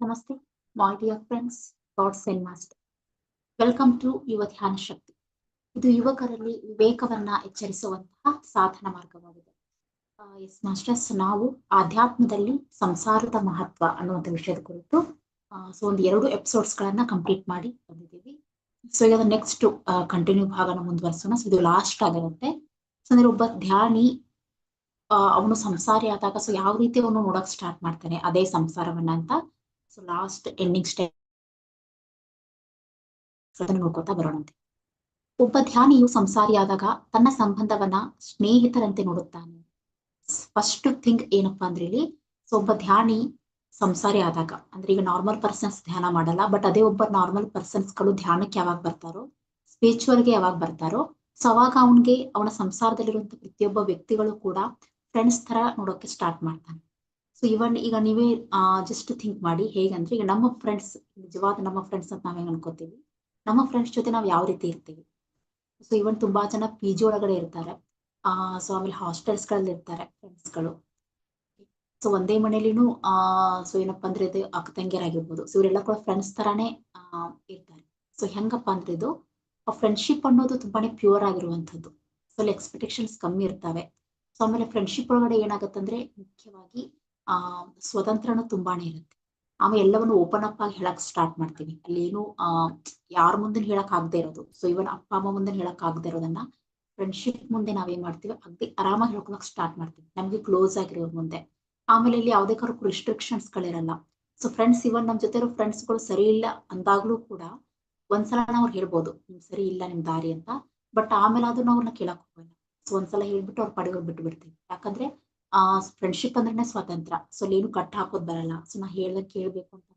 Namaste, my dear friends God's and master welcome to Yuva Dhyana Shakti ಇದು ಯುವಕರಲ್ಲಿ ವಿವೇಕವನ್ನ ಎಚ್ಚರಿಸುವಂತಹ ಸಾಧನ ಮಾರ್ಗವಾಗಿದೆ. ಎಸ್ ಮಾಸ್ಟರ್ಸ್ ನಾವು ಆಧ್ಯಾತ್ಮದಲ್ಲಿ ಸಂಸಾರದ ಮಹತ್ವ ಅನ್ನುವಂಥ ವಿಷಯದ ಕುರಿತು ಸೊ ಒಂದು ಎರಡು ಎಪಿಸೋಡ್ಸ್ ಗಳನ್ನ ಕಂಪ್ಲೀಟ್ ಮಾಡಿ ಬಂದಿದ್ದೀವಿ. ಸೊ ಈಗ ನೆಕ್ಸ್ಟ್ ಕಂಟಿನ್ಯೂ ಭಾಗನ ಮುಂದುವರಿಸೋಣ. ಸೊ ಇದು ಲಾಸ್ಟ್ ಆಗಿರುತ್ತೆ ಸೊ ಅಂದ್ರೆ ಒಬ್ಬ ಧ್ಯಾನಿ ಅವನು ಸಂಸಾರಿ ಆದಾಗ ಸೊ ಯಾವ ರೀತಿ ಅವನು ನೋಡಕ್ ಸ್ಟಾರ್ಟ್ ಮಾಡ್ತಾನೆ ಅದೇ ಸಂಸಾರವನ್ನ ಅಂತ ಸೊ ಲಾಸ್ಟ್ ಎಂಡಿಂಗ್ ಸ್ಟೇ ಅದನ್ನು ನೋಡ್ಕೋತಾ ಬರೋಣಂತೆ ಒಬ್ಬ ಧ್ಯಾನಿಯು ಸಂಸಾರಿಯಾದಾಗ ತನ್ನ ಸಂಬಂಧವನ್ನ ಸ್ನೇಹಿತರಂತೆ ನೋಡುತ್ತಾನೆ. ಫಸ್ಟ್ ಥಿಂಗ್ ಏನಪ್ಪಾ ಅಂದ್ರೆ ಇಲ್ಲಿ ಸೊ ಒಬ್ಬ ಧ್ಯಾನಿ ಸಂಸಾರಿ ಆದಾಗ, ಅಂದ್ರೆ ಈಗ ನಾರ್ಮಲ್ ಪರ್ಸನ್ಸ್ ಧ್ಯಾನ ಮಾಡಲ್ಲ ಬಟ್ ಅದೇ ಒಬ್ಬ ನಾರ್ಮಲ್ ಪರ್ಸನ್ಸ್ಗಳು ಧ್ಯಾನಕ್ಕೆ ಯಾವಾಗ ಬರ್ತಾರೋ ಸ್ಪಿರಿಚುವಲ್ಗೆ ಯಾವಾಗ ಬರ್ತಾರೋ ಸೊ ಅವಾಗ ಅವನ್ಗೆ ಅವನ ಸಂಸಾರದಲ್ಲಿರುವಂತ ಪ್ರತಿಯೊಬ್ಬ ವ್ಯಕ್ತಿಗಳು ಕೂಡ ಫ್ರೆಂಡ್ಸ್ ತರ ನೋಡೋಕೆ ಸ್ಟಾರ್ಟ್ ಮಾಡ್ತಾನೆ. ಸೊ ಇವನ್ ಈಗ ನೀವೇ ಜಸ್ಟ್ ಥಿಂಕ್ ಮಾಡಿ ಹೇಗಂದ್ರೆ ಈಗ ನಮ್ಮ ಫ್ರೆಂಡ್ಸ್ ನಿಜವಾದ ನಮ್ಮ ಫ್ರೆಂಡ್ಸ್ ಅಂತ ನಾವೇನ್ ಅನ್ಕೋತೀವಿ? ನಮ್ಮ ಫ್ರೆಂಡ್ಸ್ ಜೊತೆ ನಾವು ಯಾವ ರೀತಿ ಇರ್ತೀವಿ? ಸೊ ಇವನ್ ತುಂಬಾ ಜನ ಪಿ ಜಿ ಒಳಗಡೆ ಇರ್ತಾರೆ. ಆ ಸೊ ಆಮೇಲೆ ಹಾಸ್ಟೆಲ್ಸ್ಗಳಲ್ಲಿ ಇರ್ತಾರೆ ಫ್ರೆಂಡ್ಸ್ಗಳು. ಸೊ ಒಂದೇ ಮನೇಲಿನೂ ಆ ಸೊ ಏನಪ್ಪಾ ಅಂದ್ರೆ ಇದು ಅಕ್ಕ ತಂಗಿಯರಾಗಿರ್ಬೋದು. ಸೊ ಇವರೆಲ್ಲ ಕೂಡ ಫ್ರೆಂಡ್ಸ್ ತರಾನೇ ಇರ್ತಾರೆ. ಸೊ ಹೆಂಗಪ್ಪ ಅಂದ್ರೆ ಇದು ಫ್ರೆಂಡ್ಶಿಪ್ ಅನ್ನೋದು ತುಂಬಾನೇ ಪ್ಯೂರ್ ಆಗಿರುವಂತದ್ದು ಸೊ ಅಲ್ಲಿ ಎಕ್ಸ್ಪೆಕ್ಟೇಷನ್ಸ್ ಕಮ್ಮಿ ಇರ್ತವೆ. ಸೊ ಆಮೇಲೆ ಫ್ರೆಂಡ್ಶಿಪ್ ಒಳಗಡೆ ಏನಾಗತ್ತಂದ್ರೆ, ಮುಖ್ಯವಾಗಿ ಆ, ಸ್ವತಂತ್ರನೂ ತುಂಬಾನೇ ಇರುತ್ತೆ. ಆಮೇಲೆ ಎಲ್ಲವನ್ನು ಓಪನ್ ಅಪ್ ಆಗಿ ಹೇಳಕ್ ಸ್ಟಾರ್ಟ್ ಮಾಡ್ತೀವಿ. ಅಲ್ಲಿ ಏನು, ಆ, ಯಾರ ಮುಂದೆ ಹೇಳಕ್ ಆಗದೆ ಇರೋದು. ಸೊ ಇವನ್ ಅಪ್ಪ, ಅಮ್ಮ ಮುಂದೆ ಹೇಳಕ್ ಆಗದೆ ಇರೋದನ್ನ ಫ್ರೆಂಡ್ಶಿಪ್ ಮುಂದೆ ನಾವೇನ್ ಮಾಡ್ತೀವಿ, ಅಗ್ದಿ ಆರಾಮಾಗಿ ಹೇಳ್ಕೊಳಕ್ ಸ್ಟಾರ್ಟ್ ಮಾಡ್ತೀವಿ. ನಮ್ಗೆ ಕ್ಲೋಸ್ ಆಗಿರೋರ್ ಮುಂದೆ. ಆಮೇಲೆ ಇಲ್ಲಿ ಯಾವುದೇ ಕಾರಣಕ್ಕೂ ರಿಸ್ಟ್ರಿಕ್ಷನ್ಸ್ ಗಳಿರಲ್ಲ. ಸೊ ಫ್ರೆಂಡ್ಸ್ ಇವನ್ ನಮ್ ಜೊತೆ ಇರೋ ಫ್ರೆಂಡ್ಸ್ಗಳು ಸರಿ ಇಲ್ಲ ಅಂದಾಗ್ಲೂ ಕೂಡ ಒಂದ್ಸಲ ನಾವು ಹೇಳ್ಬೋದು, ನಿಮ್ ಸರಿ ಇಲ್ಲ ನಿಮ್ ದಾರಿ ಅಂತ. ಬಟ್ ಆಮೇಲೆ ಅದನ್ನ ಅವ್ರನ್ನ ಕೇಳಕ್ ಹೋಗಲ್ಲ ಸೊ ಒಂದ್ಸಲ ಹೇಳ್ಬಿಟ್ಟು ಅವ್ರ ಪಡೆಗೆ ಬಿಟ್ಟು ಬಿಡ್ತೀವಿ ಯಾಕಂದ್ರೆ ಆ ಫ್ರೆಂಡ್ಶಿಪ್ ಅಂದ್ರೆ ಸ್ವಾತಂತ್ರ್ಯ. ಸೊ ಏನು ಕಟ್ ಹಾಕೋದ್ ಬರಲ್ಲ. ಸೊ ನಾ ಹೇಳ್ದಂಗ್ ಕೇಳ್ಬೇಕು ಅಂತ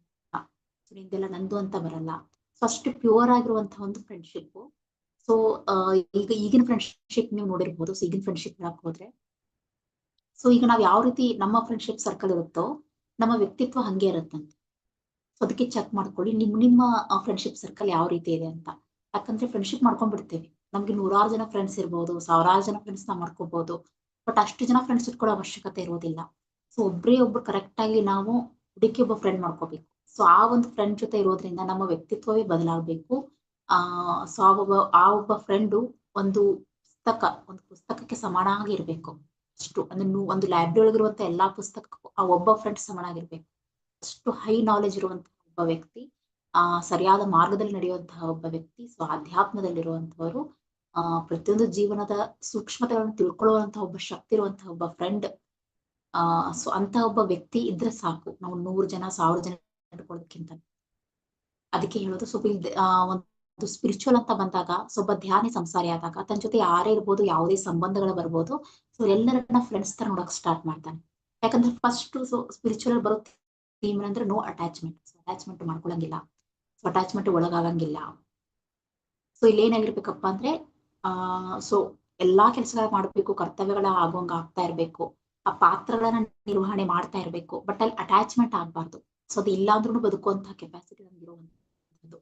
ಸೊ ನಿಂದೆಲ್ಲ ನಂದು ಅಂತ ಬರಲ್ಲ. ಸೊ ಅಷ್ಟು ಪ್ಯೂರ್ ಆಗಿರುವಂತಹ ಒಂದು ಫ್ರೆಂಡ್ಶಿಪ್ ಸೊ ಈಗ ಈಗಿನ ಫ್ರೆಂಡ್ಶಿಪ್ ನೀವು ನೋಡಿರ್ಬೋದು. ಸೊ ಈಗಿನ ಫ್ರೆಂಡ್ಶಿಪ್ ಹೇಳಕ್ ಹೋದ್ರೆ. ಸೊ ಈಗ ನಾವ್ ಯಾವ ರೀತಿ ನಮ್ಮ ಫ್ರೆಂಡ್ಶಿಪ್ ಸರ್ಕಲ್ ಇರುತ್ತೋ, ನಮ್ಮ ವ್ಯಕ್ತಿತ್ವ ಹಂಗೆ ಇರುತ್ತಂತೆ. ಸೊ ಅದಕ್ಕೆ ಚೆಕ್ ಮಾಡ್ಕೊಳ್ಳಿ, ನಿಮ್, ನಿಮ್ಮ ಫ್ರೆಂಡ್ಶಿಪ್ ಸರ್ಕಲ್ ಯಾವ ರೀತಿ ಇದೆ ಅಂತ. ಯಾಕಂದ್ರೆ ಫ್ರೆಂಡ್ಶಿಪ್ ಮಾಡ್ಕೊಂಡ್ಬಿಡ್ತೇವೆ. ನಮ್ಗೆ ನೂರಾರು ಜನ ಫ್ರೆಂಡ್ಸ್ ಇರ್ಬೋದು, ಸಾವಿರಾರು ಜನ ಫ್ರೆಂಡ್ಸ್ನ ಮಾಡ್ಕೋಬಹುದು ಬಟ್ ಅಷ್ಟು ಜನ ಫ್ರೆಂಡ್ಸ್ ಇಟ್ಕೊಳ್ಳೋ ಅವಶ್ಯಕತೆ ಇರೋದಿಲ್ಲ. ಸೊ ಒಬ್ಬರೇ ಒಬ್ರು ಕರೆಕ್ಟ್ ಆಗಿ ನಾವು ಹುಡುಕಿ ಒಬ್ಬ ಫ್ರೆಂಡ್ ಮಾಡ್ಕೋಬೇಕು. ಸೊ ಆ ಒಂದು ಫ್ರೆಂಡ್ ಜೊತೆ ಇರೋದ್ರಿಂದ ನಮ್ಮ ವ್ಯಕ್ತಿತ್ವವೇ ಬದಲಾಗಬೇಕು. ಆ ಸೊ ಆ ಒಬ್ಬ ಆ ಒಬ್ಬ ಫ್ರೆಂಡು ಒಂದು ಪುಸ್ತಕ, ಒಂದು ಪುಸ್ತಕಕ್ಕೆ ಸಮಾನಾಗಿ ಆಗಿರ್ಬೇಕು. ಅಷ್ಟು, ಅಂದ್ರೆ ಒಂದು ಲೈಬ್ರರಿ ಒಳಗಿರುವಂತ ಎಲ್ಲಾ ಪುಸ್ತಕಕ್ಕೂ ಆ ಒಬ್ಬ ಫ್ರೆಂಡ್ ಸಮಾನಾಗಿರ್ಬೇಕು ಅಷ್ಟು ಹೈ ನಾಲೆಜ್ ಇರುವಂತಹ ಒಬ್ಬ ವ್ಯಕ್ತಿ, ಆ, ಸರಿಯಾದ ಮಾರ್ಗದಲ್ಲಿ ನಡೆಯುವಂತಹ ಒಬ್ಬ ವ್ಯಕ್ತಿ ಸೊ ಅಧ್ಯಾತ್ಮದಲ್ಲಿರುವಂತವರು ಆ, ಪ್ರತಿಯೊಂದು ಜೀವನದ ಸೂಕ್ಷ್ಮತೆಗಳನ್ನು ತಿಳ್ಕೊಳ್ಳುವಂತಹ ಒಬ್ಬ ಶಕ್ತಿ ಇರುವಂತಹ ಒಬ್ಬ ಫ್ರೆಂಡ್ ಆ, ಸೊ ಅಂತ ಒಬ್ಬ ವ್ಯಕ್ತಿ ಇದ್ರೆ ಸಾಕು. ನಾವು ನೂರು ಜನ, ಸಾವಿರ ಜನ ಇಟ್ಕೊಳ್ಳೋದಕ್ಕಿಂತ. ಅದಕ್ಕೆ ಹೇಳೋದು ಸ್ವಲ್ಪ ಆ, ಒಂದು ಸ್ಪಿರಿಚುವಲ್ ಅಂತ ಬಂದಾಗ ಸ್ವಲ್ಪ ಧ್ಯಾನಿ ಸಂಸಾರಿ ಆದಾಗ, ತನ್ನ ಜೊತೆ ಯಾರೇ ಇರ್ಬೋದು, ಯಾವುದೇ ಸಂಬಂಧಗಳು ಬರ್ಬೋದು, ಸೊ ಎಲ್ಲರನ್ನ ಫ್ರೆಂಡ್ಸ್ ತರ ನೋಡಕ್ ಸ್ಟಾರ್ಟ್ ಮಾಡ್ತಾನೆ. ಯಾಕಂದ್ರೆ ಫಸ್ಟ್ ಸೊ ಸ್ಪಿರಿಚುವಲ್ ಬರೋ ಥೀಮ್ ಅಂದ್ರೆ ನೋ ಅಟ್ಯಾಚ್ಮೆಂಟ್ ಅಟ್ಯಾಚ್ಮೆಂಟ್ ಮಾಡ್ಕೊಳಂಗಿಲ್ಲ. ಸೊ ಅಟ್ಯಾಚ್ಮೆಂಟ್ ಒಳಗಾಗಂಗಿಲ್ಲ. ಸೊ ಇಲ್ಲಿ ಏನಾಗಿರ್ಬೇಕಪ್ಪ ಅಂದ್ರೆ ಸೊ ಎಲ್ಲಾ ಕೆಲಸಗಳ ಮಾಡ್ಬೇಕು, ಕರ್ತವ್ಯಗಳ ಆಗುವಂಗ ಆಗ್ತಾ ಇರ್ಬೇಕು, ಆ ಪಾತ್ರಗಳನ್ನ ನಿರ್ವಹಣೆ ಮಾಡ್ತಾ ಇರ್ಬೇಕು ಬಟ್ ಅಲ್ಲಿ ಅಟ್ಯಾಚ್ಮೆಂಟ್ ಆಗ್ಬಾರ್ದು. ಸೊ ಅದು ಇಲ್ಲಾಂದ್ರೂ ಬದುಕುವಂತಹ ಕೆಪಾಸಿಟಿ ನಮ್ಗಿರುವಂತದ್ದು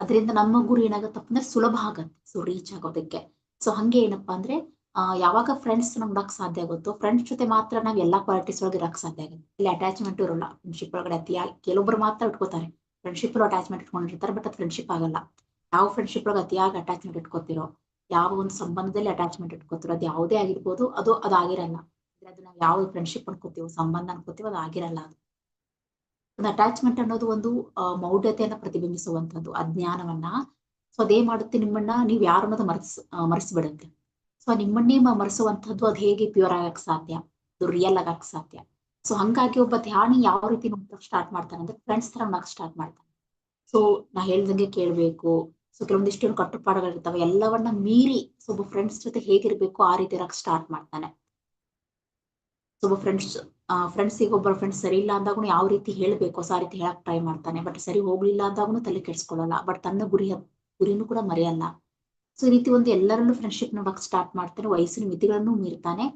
ಅದರಿಂದ ನಮ್ಮ ಗುರಿ ಏನಾಗತ್ತಪ್ಪ ಅಂದ್ರೆ ಸುಲಭ ಆಗತ್ತೆ ಸೊ ರೀಚ್ ಆಗೋದಕ್ಕೆ. ಸೊ ಹಂಗೆ ಏನಪ್ಪಾ ಅಂದ್ರೆ, ಆ, ಯಾವಾಗ ಫ್ರೆಂಡ್ಸ್ ನೋಡಕ್ ಸಾಧ್ಯ ಆಗುತ್ತೋ ಫ್ರೆಂಡ್ಸ್ ಜೊತೆ ಮಾತ್ರ ನಾವ್ ಎಲ್ಲಾ ಕ್ವಾಲಿಟೀಸ್ ಒಳಗೆ ಇರಕ್ ಸಾಧ್ಯ ಆಗುತ್ತೆ. ಇಲ್ಲಿ ಅಟ್ಯಾಚ್ಮೆಂಟ್ ಇರೋಲ್ಲ ಫ್ರೆಂಡ್ಶಿಪ್ ಒಳಗಡೆ ಅತಿಯಾಗಿ. ಕೆಲವೊಬ್ರು ಮಾತ್ರ ಇಟ್ಕೋತಾರೆ ಫ್ರೆಂಡ್ಶಿಪ್ ಅಟ್ಯಾಚ್ಮೆಂಟ್ ಇಟ್ಕೊಂಡಿರ್ತಾರೆ ಬಟ್ ಅದು ಫ್ರೆಂಡ್ಶಿಪ್ ಆಗಲ್ಲ. ಯಾವ ಫ್ರೆಂಡ್ಶಿಪ್ ಒಳಗೆ ಅತಿಯಾಗಿ ಅಟ್ಯಾಚ್ಮೆಂಟ್ ಇಟ್ಕೋತಿರೋ, ಯಾವ ಒಂದು ಸಂಬಂಧದಲ್ಲಿ ಅಟ್ಯಾಚ್ಮೆಂಟ್ ಇಟ್ಕೋತಿರೋ ಅದು ಯಾವುದೇ ಆಗಿರ್ಬೋದು, ಅದು ಅದಾಗಿರಲ್ಲ ಅದು ನಾವು ಯಾವ ಫ್ರೆಂಡ್ಶಿಪ್ ಅನ್ಕೋತೀವೋ, ಸಂಬಂಧ ಅನ್ಕೋತೀವೋ ಅದು ಆಗಿರಲ್ಲ ಅದು. ಒಂದು ಅಟ್ಯಾಚ್ಮೆಂಟ್ ಅನ್ನೋದು ಒಂದು ಮೌಢ್ಯತೆಯನ್ನ ಪ್ರತಿಬಿಂಬಿಸುವಂತದ್ದು ಅಜ್ಞಾನವನ್ನ ಸೊ ಅದೇ ಮಾಡುತ್ತೆ ನಿಮ್ಮನ್ನ, ನೀವು ಯಾರು ಅನ್ನೋದು ಮರೆಸ್ ಮರೆಸಿಬಿಡುತ್ತೆ. ಸೊ ನಿಮ್ಮನ್ನೇ ಮರೆಸುವಂತದ್ದು ಅದು ಹೇಗೆ ಪ್ಯೂರ್ ಆಗಕ್ ಸಾಧ್ಯ? ಅದು ರಿಯಲ್ ಆಗಕ್ ಸಾಧ್ಯ. ಸೊ ಹಂಗಾಗಿ ಒಬ್ಬ ಧ್ಯಾನಿ ಯಾವ ರೀತಿ ನೋಡಕ್ ಸ್ಟಾರ್ಟ್ ಮಾಡ್ತಾನೆ ಅಂದ್ರೆ ಫ್ರೆಂಡ್ಸ್ ತರ ನೋಡಕ್ ಸ್ಟಾರ್ಟ್ ಮಾಡ್ತಾನೆ. ಸೊ ನಾ ಹೇಳ್ದಂಗೆ ಕೇಳ್ಬೇಕು ಸೊ ಕೆಲವೊಂದಿಷ್ಟು ಕಟ್ಟುಪಾಡುಗಳಿರ್ತವೆ ಎಲ್ಲವನ್ನ ಮೀರಿ ಸೊ ಫ್ರೆಂಡ್ಸ್ ಜೊತೆ ಹೇಗಿರ್ಬೇಕು ಆ ರೀತಿ ಇರಕ್ ಸ್ಟಾರ್ಟ್ ಮಾಡ್ತಾನೆ. ಸೊ ಒಬ್ಬ ಫ್ರೆಂಡ್ಸ್ ಫ್ರೆಂಡ್ಸ್ ಈಗ ಒಬ್ಬರ ಫ್ರೆಂಡ್ಸ್ ಸರಿ ಇಲ್ಲ ಅಂದಾಗೂ ಯಾವ ರೀತಿ ಹೇಳ್ಬೇಕು? ಆ ರೀತಿ ಹೇಳಕ್ ಟ್ರೈ ಮಾಡ್ತಾನೆ. ಬಟ್ ಸರಿ ಹೋಗ್ಲಿಲ್ಲ ಅಂದಾಗೂ ತಲೆ ಕೆಡ್ಸ್ಕೊಳ್ಳಲ್ಲ. ಬಟ್ ತನ್ನ ಗುರಿ ಗುರಿನೂ ಕೂಡ ಮರೆಯಲ್ಲ. ಸೊ ಈ ರೀತಿ ಒಂದು ಎಲ್ಲರಲ್ಲೂ ಫ್ರೆಂಡ್ಶಿಪ್ ನೋಡಕ್ ಸ್ಟಾರ್ಟ್ ಮಾಡ್ತಾನೆ. ವಯಸ್ಸಿನ ಮಿತಿಗಳನ್ನು ಮೀರ್ತಾನೆ.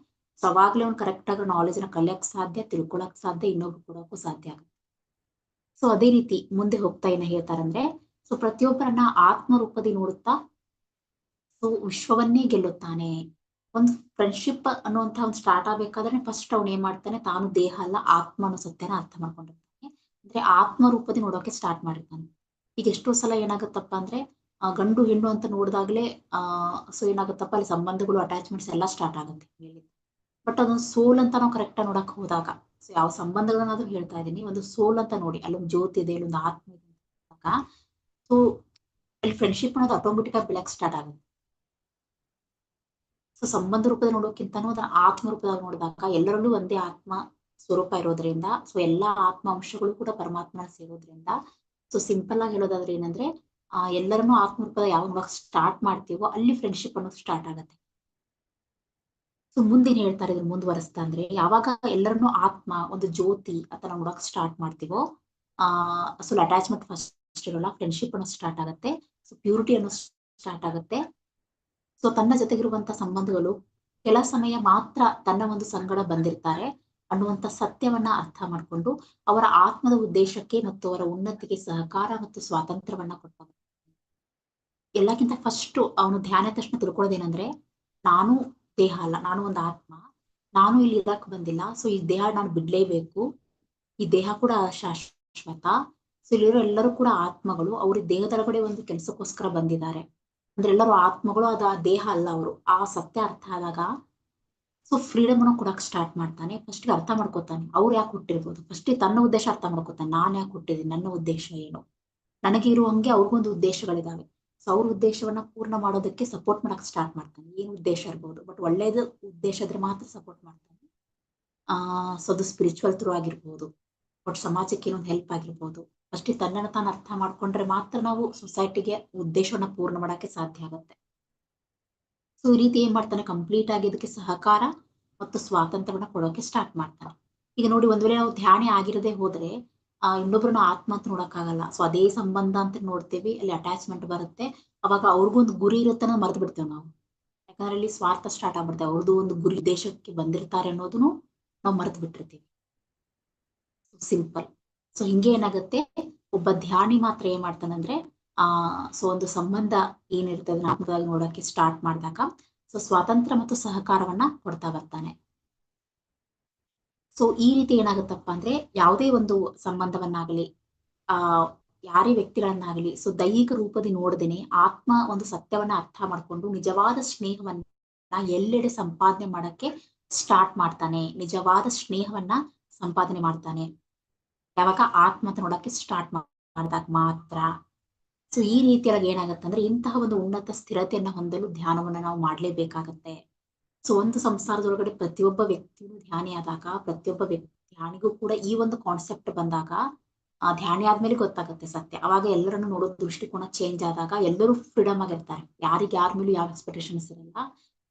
ಸೊ ಅವಾಗ್ಲೇ ಅವ್ನು ಕರೆಕ್ಟ್ ಆಗಿ ನ ಕಲಿಯಕ್ ಸಾಧ್ಯ, ತಿಳ್ಕೊಳಕ್ ಸಾಧ್ಯ, ಇನ್ನೊಬ್ರು ಕೊಡೋಕ್ಕೂ ಸಾಧ್ಯ ಆಗುತ್ತೆ. ಸೊ ಅದೇ ರೀತಿ ಮುಂದೆ ಹೋಗ್ತಾ ಏನ ಹೇಳ್ತಾರಂದ್ರೆ ಸೊ ಪ್ರತಿಯೊಬ್ಬರನ್ನ ಆತ್ಮ ರೂಪದಿ ನೋಡುತ್ತಾ, ಸೊ, ವಿಶ್ವವನ್ನೇ ಗೆಲ್ಲುತ್ತಾನೆ. ಒಂದು ಫ್ರೆಂಡ್ಶಿಪ್ ಅನ್ನುವಂತ ಒಂದು ಸ್ಟಾರ್ಟ್ ಆಗ್ಬೇಕಾದ್ರೆ ಫಸ್ಟ್ ಅವ್ನು ಏನ್ ಮಾಡ್ತಾನೆ? ತಾನು ದೇಹ ಅಲ್ಲ, ಆತ್ಮ ಅನ್ನೋ ಸತ್ಯನ ಅರ್ಥ ಮಾಡ್ಕೊಂಡಿರ್ತಾನೆ. ಅಂದ್ರೆ ಆತ್ಮ ರೂಪದಿ ನೋಡೋಕೆ ಸ್ಟಾರ್ಟ್ ಮಾಡಿರ್ತಾನೆ. ಈಗ ಎಷ್ಟೋ ಸಲ ಏನಾಗುತ್ತಪ್ಪ ಅಂದ್ರೆ ಗಂಡು ಹೆಣ್ಣು ಅಂತ ನೋಡಿದಾಗ್ಲೇ, ಆ, ಸೊ, ಏನಾಗುತ್ತಪ್ಪ? ಅಲ್ಲಿ ಸಂಬಂಧಗಳು ಅಟ್ಯಾಚ್ಮೆಂಟ್ಸ್ ಎಲ್ಲ ಸ್ಟಾರ್ಟ್ ಆಗುತ್ತೆ ಬಟ್ ಅದೊಂದು ಸೋಲ್ ಅಂತ ನಾವು ಕರೆಕ್ಟ್ ಆಗಿ ನೋಡಕ್ ಹೋದಾಗ, ಸೊ, ಯಾವ ಸಂಬಂಧಗಳನ್ನಾದ್ರೂ ಹೇಳ್ತಾ ಇದ್ದೀನಿ, ಒಂದು ಸೋಲ್ ಅಂತ ನೋಡಿ. ಅಲ್ಲೊಂದು ಜ್ಯೋತಿ ಇದೆ, ಇಲ್ಲೊಂದು ಆತ್ಮ ಇದೆ ಸೊ ಅಲ್ಲಿ ಫ್ರೆಂಡ್ಶಿಪ್ ಅನ್ನೋದು ಆಟೋಮೆಟಿಕ್ ಆಗಿ ಬೆಳಕ್ ಸ್ಟಾರ್ಟ್ ಆಗುತ್ತೆ. ಸೊ ಸಂಬಂಧ ರೂಪದಲ್ಲಿ ನೋಡೋಕ್ಕಿಂತನೂ ಅದನ್ನ ಆತ್ಮ ರೂಪದಲ್ಲಿ ನೋಡಿದಾಗ ಎಲ್ಲರಲ್ಲೂ ಒಂದೇ ಆತ್ಮ ಸ್ವರೂಪ ಇರೋದ್ರಿಂದ ಸೊ ಎಲ್ಲಾ ಆತ್ಮ ಅಂಶಗಳು ಕೂಡ ಪರಮಾತ್ಮನ ಸಿಗೋದ್ರಿಂದ ಸೊ ಸಿಂಪಲ್ ಆಗಿ ಹೇಳೋದಾದ್ರೆ ಏನಂದ್ರೆ, ಆ, ಎಲ್ಲರನ್ನೂ ಆತ್ಮ ರೂಪದ ಯಾವಾಗ ಸ್ಟಾರ್ಟ್ ಮಾಡ್ತೀವೋ ಅಲ್ಲಿ ಫ್ರೆಂಡ್ಶಿಪ್ ಅನ್ನೋದು ಸ್ಟಾರ್ಟ್ ಆಗುತ್ತೆ. ಸೊ ಮುಂದೇನ್ ಹೇಳ್ತಾರೆ ಇದ್ರ ಮುಂದುವರೆಸ್ತಾ ಅಂದ್ರೆ, ಯಾವಾಗ ಎಲ್ಲರನ್ನೂ ಆತ್ಮ, ಒಂದು ಜ್ಯೋತಿ ಅಂತ ನಾವು ನೋಡಕ್ ಸ್ಟಾರ್ಟ್ ಮಾಡ್ತೀವೋ, ಆ ಸೊ ಅಟ್ಯಾಚ್ಮೆಂಟ್ ಫಸ್ಟ್ ಇರೋಲ್ಲ ಫ್ರೆಂಡ್ಶಿಪ್ ಅನ್ನೋ ಸ್ಟಾರ್ಟ್ ಆಗುತ್ತೆ. ಸೊ ಪ್ಯೂರಿಟಿ ಅನ್ನೋ ಸ್ಟಾರ್ಟ್ ಆಗುತ್ತೆ. ಸೊ ತನ್ನ ಜೊತೆಗಿರುವಂತ ಸಂಬಂಧಗಳು ಕೆಲ ಸಮಯ ಮಾತ್ರ ತನ್ನ ಒಂದು ಸಂಗಡ ಬಂದಿರ್ತಾರೆ ಅನ್ನುವಂತ ಸತ್ಯವನ್ನ ಅರ್ಥ ಮಾಡಿಕೊಂಡು ಅವರ ಆತ್ಮದ ಉದ್ದೇಶಕ್ಕೆ ಮತ್ತು ಅವರ ಉನ್ನತಿಗೆ ಸಹಕಾರ ಮತ್ತು ಸ್ವಾತಂತ್ರ್ಯವನ್ನ ಕೊಟ್ಟ ಎಲ್ಲಕ್ಕಿಂತ ಫಸ್ಟ್ ಅವನು ಧ್ಯಾನ ತಕ್ಷಣ ತಿಳ್ಕೊಳ್ಳೋದೇನಂದ್ರೆ, ನಾನು ದೇಹ ಅಲ್ಲ, ನಾನು ಒಂದು ಆತ್ಮ. ನಾನು ಇಲ್ಲಿ ಇರಕ್ ಬಂದಿಲ್ಲ. ಸೊ ಈ ದೇಹ ನಾನು ಬಿಡ್ಲೇಬೇಕು. ಈ ದೇಹ ಕೂಡ ಶಾಶ್ವತ. ಸೊ ಇಲ್ಲಿರೋ ಎಲ್ಲರೂ ಕೂಡ ಆತ್ಮಗಳು. ಅವ್ರ ದೇಹದೊಳಗಡೆ ಒಂದು ಕೆಲಸಕ್ಕೋಸ್ಕರ ಬಂದಿದ್ದಾರೆ. ಅಂದ್ರೆ ಎಲ್ಲರೂ ಆತ್ಮಗಳು, ಅದು ದೇಹ ಅಲ್ಲ ಅವರು. ಆ ಸತ್ಯ ಅರ್ಥ ಆದಾಗ ಸೊ ಫ್ರೀಡಮ್ ಅನ್ನು ಕೊಡಕ್ ಸ್ಟಾರ್ಟ್ ಮಾಡ್ತಾನೆ. ಫಸ್ಟ್ ಅರ್ಥ ಮಾಡ್ಕೋತಾನೆ. ಅವ್ರು ಯಾಕೆ ಹುಟ್ಟಿರ್ಬೋದು? ಫಸ್ಟ್ ತನ್ನ ಉದ್ದೇಶ ಅರ್ಥ ಮಾಡ್ಕೋತಾನೆ. ನಾನು ಯಾಕೆ ಹುಟ್ಟಿದ್ದೀನಿ? ನನ್ನ ಉದ್ದೇಶ ಏನು? ನನಗೆ ಇರುವಂಗೆ ಅವ್ರಿಗೊಂದು ಉದ್ದೇಶಗಳಿದಾವೆ. ಸೊ ಅವ್ರ ಉದ್ದೇಶವನ್ನ ಪೂರ್ಣ ಮಾಡೋದಕ್ಕೆ ಸಪೋರ್ಟ್ ಮಾಡಕ್ ಸ್ಟಾರ್ಟ್ ಮಾಡ್ತಾನೆ. ಏನು ಉದ್ದೇಶ ಇರ್ಬೋದು? ಬಟ್ ಒಳ್ಳೇದು ಉದ್ದೇಶ ಇದ್ರೆ ಮಾತ್ರ ಸಪೋರ್ಟ್ ಮಾಡ್ತಾನೆ. ಆ ಸೊ ಅದು ಸ್ಪಿರಿಚುವಲ್ ಥ್ರೂ ಆಗಿರ್ಬೋದು. ಬಟ್ ಸಮಾಜಕ್ಕೆ ಏನೊಂದು ಹೆಲ್ಪ್ ಆಗಿರ್ಬೋದು. ಫಸ್ಟ್ ತನ್ನನ್ನು ತಾನು ಅರ್ಥ ಮಾಡ್ಕೊಂಡ್ರೆ ಮಾತ್ರ ನಾವು ಸೊಸೈಟಿಗೆ ಉದ್ದೇಶವನ್ನ ಪೂರ್ಣ ಮಾಡಕ್ಕೆ ಸಾಧ್ಯ ಆಗುತ್ತೆ. ಸೊ ಈ ರೀತಿ ಏನ್ ಮಾಡ್ತಾನೆ? ಕಂಪ್ಲೀಟ್ ಆಗಿ ಇದಕ್ಕೆ ಸಹಕಾರ ಮತ್ತು ಸ್ವಾತಂತ್ರ್ಯವನ್ನ ಕೊಡೋಕೆ ಸ್ಟಾರ್ಟ್ ಮಾಡ್ತಾನೆ. ಈಗ ನೋಡಿ, ಒಂದ್ ವೇಳೆ ನಾವು ಧ್ಯಾನ ಆಗಿರದೆ ಹೋದ್ರೆ, ಆ, ಇನ್ನೊಬ್ರನ್ನ ಆತ್ಮ ಅಂತ ನೋಡಕ್ಕಾಗಲ್ಲ. ಸೊ ಅದೇ ಸಂಬಂಧ ಅಂತ ನೋಡ್ತೇವಿ, ಅಲ್ಲಿ ಅಟ್ಯಾಚ್ಮೆಂಟ್ ಬರುತ್ತೆ. ಅವಾಗ ಅವ್ರಿಗೊಂದು ಗುರಿ ಇರುತ್ತೆ ಅನ್ನೋದು ಮರ್ತು ಬಿಡ್ತೇವೆ ನಾವು. ಯಾಕಂದ್ರೆ ಅಲ್ಲಿ ಸ್ವಾರ್ಥ ಸ್ಟಾರ್ಟ್ ಆಗ್ಬಿಡ್ತೇವೆ ಅವ್ರದ್ದು ಒಂದು ಗುರಿ ದೇಶಕ್ಕೆ ಬಂದಿರ್ತಾರೆ ಅನ್ನೋದನ್ನು ನಾವು ಮರೆತು ಬಿಟ್ಟಿರ್ತೀವಿ. ಸಿಂಪಲ್ ಸೊ ಹಿಂಗೆ ಏನಾಗುತ್ತೆ? ಒಬ್ಬ ಧ್ಯಾನಿ ಮಾತ್ರ ಏನ್ ಮಾಡ್ತಾನಂದ್ರೆ, ಆ, ಸೊ ಒಂದು ಸಂಬಂಧ ಏನಿರುತ್ತೆ ಅದನ್ನ ನೋಡಕ್ಕೆ ಸ್ಟಾರ್ಟ್ ಮಾಡಿದಾಗ, ಸೊ ಸ್ವಾತಂತ್ರ್ಯ ಮತ್ತು ಸಹಕಾರವನ್ನ ಕೊಡ್ತಾ ಬರ್ತಾನೆ. ಸೊ ಈ ರೀತಿ ಏನಾಗುತ್ತಪ್ಪ ಅಂದ್ರೆ, ಯಾವುದೇ ಒಂದು ಸಂಬಂಧವನ್ನಾಗಲಿ, ಆ, ಯಾರೇ ವ್ಯಕ್ತಿಗಳನ್ನಾಗಲಿ, ಸೊ ದೈಹಿಕ ರೂಪದಲ್ಲಿ ನೋಡದೇನೆ ಆತ್ಮ ಒಂದು ಸತ್ಯವನ್ನ ಅರ್ಥ ಮಾಡ್ಕೊಂಡು, ನಿಜವಾದ ಸ್ನೇಹವನ್ನ ಎಲ್ಲೆಡೆ ಸಂಪಾದನೆ ಮಾಡಕ್ಕೆ ಸ್ಟಾರ್ಟ್ ಮಾಡ್ತಾನೆ. ನಿಜವಾದ ಸ್ನೇಹವನ್ನ ಸಂಪಾದನೆ ಮಾಡ್ತಾನೆ. ಯಾವಾಗ ಅಂತ ನೋಡಕ್ಕೆ ಸ್ಟಾರ್ಟ್ ಮಾಡಿದಾಗ ಮಾತ್ರ. ಸೊ ಈ ರೀತಿಯಾಗಿ ಏನಾಗುತ್ತೆ ಅಂದ್ರೆ ಇಂತಹ ಒಂದು ಉನ್ನತ ಸ್ಥಿರತೆಯನ್ನ ಹೊಂದಲು ಧ್ಯಾನವನ್ನ ನಾವು ಮಾಡ್ಲೇಬೇಕಾಗತ್ತೆ. ಸೊ ಒಂದು ಸಂಸಾರದೊಳಗಡೆ ಪ್ರತಿಯೊಬ್ಬ ವ್ಯಕ್ತಿಯು ಧ್ಯಾನಿ ಆದಾಗ, ಪ್ರತಿಯೊಬ್ಬ ವ್ಯಕ್ತಿ ಧ್ಯಾನಿಗೂ ಕೂಡ ಈ ಒಂದು ಕಾನ್ಸೆಪ್ಟ್ ಬಂದಾಗ, ಆ ಧ್ಯಾನಿ ಆದ್ಮೇಲೆ ಗೊತ್ತಾಗುತ್ತೆ ಸತ್ಯ. ಅವಾಗ ಎಲ್ಲರನ್ನು ನೋಡೋ ದೃಷ್ಟಿಕೋನ ಚೇಂಜ್ ಆದಾಗ ಎಲ್ಲರೂ ಫ್ರೀಡಮ್ ಆಗಿರ್ತಾರೆ. ಯಾರಿಗೆ ಯಾರ ಮೇಲೂ ಯಾವ ಎಕ್ಸ್ಪೆಕ್ಟೇಷನ್ಸ್ ಇರಲ್ಲ.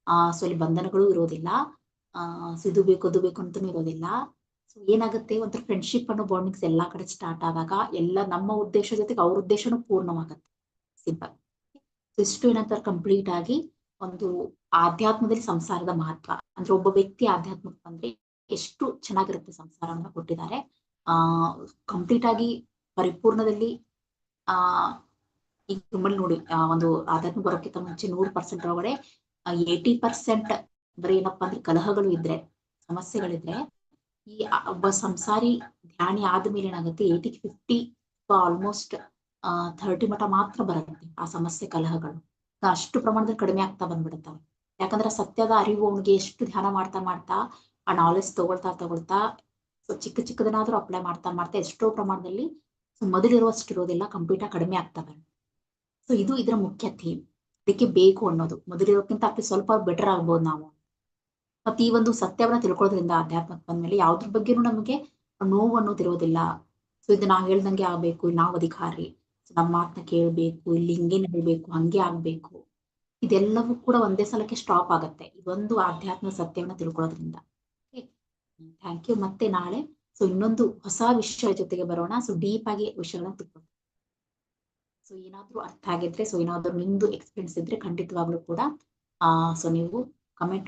ಆ ಸೊ ಇಲ್ಲಿ ಬಂಧನಗಳು ಇರೋದಿಲ್ಲ. ಆ ಸೊ ಇದು ಬೇಕು, ಅದು ಬೇಕು ಅಂತಾನು ಇರೋದಿಲ್ಲ. ಏನಾಗುತ್ತೆ? ಒಂಥರ ಫ್ರೆಂಡ್ಶಿಪ್ ಅನ್ನೋ ಬಾಂಡಿಂಗ್ಸ್ ಎಲ್ಲಾ ಕಡೆ ಸ್ಟಾರ್ಟ್ ಆದಾಗ ಎಲ್ಲ ನಮ್ಮ ಉದ್ದೇಶ ಜೊತೆಗೆ ಅವ್ರ ಉದ್ದೇಶನೂ ಪೂರ್ಣವಾಗುತ್ತೆ. ಸಿಂಪಲ್ ಇಷ್ಟು ಏನಂತಾರೆ? ಕಂಪ್ಲೀಟ್ ಆಗಿ ಒಂದು ಆಧ್ಯಾತ್ಮದಲ್ಲಿ ಸಂಸಾರದ ಮಹತ್ವ. ಅಂದ್ರೆ ಒಬ್ಬ ವ್ಯಕ್ತಿ ಆಧ್ಯಾತ್ಮಕ್ಕೆ ಬಂದ್ರೆ ಎಷ್ಟು ಚೆನ್ನಾಗಿರುತ್ತೆ ಸಂಸಾರವನ್ನ ಕೊಟ್ಟಿದ್ದಾರೆ. ಆ ಕಂಪ್ಲೀಟ್ ಆಗಿ ಪರಿಪೂರ್ಣದಲ್ಲಿ, ಆ ಈಗ ತುಂಬಲ್ ನೋಡಿ ಒಂದು ಆಧ್ಯಾತ್ಮ ಬರೋಕ್ಕಿಂತ ಮುಂಚೆ ನೂರು ಪರ್ಸೆಂಟ್ ಒಳಗಡೆ ಏಯ್ಟಿ ಪರ್ಸೆಂಟ್ ಬರೀ ಏನಪ್ಪಾ ಅಂದ್ರೆ ಕಲಹಗಳು ಇದ್ರೆ, ಸಮಸ್ಯೆಗಳಿದ್ರೆ ಈ ಒಬ್ಬ ಸಂಸಾರಿ ಧ್ಯಾನಿ ಆದ್ಮೇಲೆ ಏನಾಗುತ್ತೆ? ಏಯ್ಟಿ ಫಿಫ್ಟಿ ಆಲ್ಮೋಸ್ಟ್ ಥರ್ಟಿ ಮಟ ಮಾತ್ರ ಬರುತ್ತೆ ಆ ಸಮಸ್ಯೆ ಕಲಹಗಳು. ಅಷ್ಟು ಪ್ರಮಾಣದಲ್ಲಿ ಕಡಿಮೆ ಆಗ್ತಾ ಬಂದ್ಬಿಡುತ್ತವೆ. ಯಾಕಂದ್ರೆ ಸತ್ಯದ ಅರಿವು ಅವನಿಗೆ ಎಷ್ಟು ಧ್ಯಾನ ಮಾಡ್ತಾ ಮಾಡ್ತಾ, ಆ ನಾಲೆಜ್ ತಗೊಳ್ತಾ ತಗೊಳ್ತಾ ಚಿಕ್ಕ ಚಿಕ್ಕದನ್ನಾದ್ರೂ ಅಪ್ಲೈ ಮಾಡ್ತಾ ಮಾಡ್ತಾ ಎಷ್ಟೋ ಪ್ರಮಾಣದಲ್ಲಿ ಮೊದಲಿರುವಷ್ಟು ಇರೋದಿಲ್ಲ ಕಂಪ್ಲೀಟ್ ಆಗಿ ಕಡಿಮೆ ಆಗ್ತವೆ. ಸೊ ಇದು ಇದರ ಮುಖ್ಯ ಥೀಮ್ ಅದಕ್ಕೆ ಬೇಕು ಅನ್ನೋದು. ಮೊದಲಿರೋಕ್ಕಿಂತ ಅತಿ ಸ್ವಲ್ಪ ಬೆಟರ್ ಆಗ್ಬೋದು ನಾವು. ಮತ್ತೆ ಈ ಒಂದು ಸತ್ಯವನ್ನ ತಿಳ್ಕೊಳ್ಳೋದ್ರಿಂದ ಅಧ್ಯಾತ್ಮಕ್ಕೆ ಬಂದ್ಮೇಲೆ ಯಾವ್ದ್ರ ಬಗ್ಗೆನೂ ನಮಗೆ ನೋವು ಅನ್ನೋದಿರೋದಿಲ್ಲ ಸೊ ಇದು ನಾವು ಹೇಳ್ದಂಗೆ ಆಗ್ಬೇಕು ನಾವು ಅಧಿಕಾರಿ. ನಮ್ಮ ಮಾತನ್ನ ಕೇಳ್ಬೇಕು, ಇಲ್ಲಿ ಹಿಂಗೆ ನಡಿಬೇಕು, ಹಂಗೆ ಆಗ್ಬೇಕು. ಇದೆಲ್ಲವೂ ಕೂಡ ಒಂದೇ ಸಲಕ್ಕೆ ಸ್ಟಾಪ್ ಆಗತ್ತೆ. ಇದೊಂದು ಆಧ್ಯಾತ್ಮ ಸತ್ಯವನ್ನ ತಿಳ್ಕೊಳ್ಳೋದ್ರಿಂದ. ಥ್ಯಾಂಕ್ ಯು ಮತ್ತೆ ನಾಳೆ ಸೊ ಇನ್ನೊಂದು ಹೊಸ ವಿಷಯ ಜೊತೆಗೆ ಬರೋಣ. ಸೊ ಡೀಪ್ ಆಗಿ ವಿಷಯಗಳನ್ನ ತಿಳ್ಕೊಳ್ಳೋಣ. ಸೊ ಏನಾದ್ರೂ ಅರ್ಥ ಆಗಿದ್ರೆ ಸೊ ಏನಾದ್ರೂ ನಿಮ್ದು ಎಕ್ಸ್ಪೀರಿಯನ್ಸ್ ಇದ್ರೆ ಖಂಡಿತವಾಗ್ಲೂ ಕೂಡ, ಆ ಸೊ ನೀವು ಕಮೆಂಟ್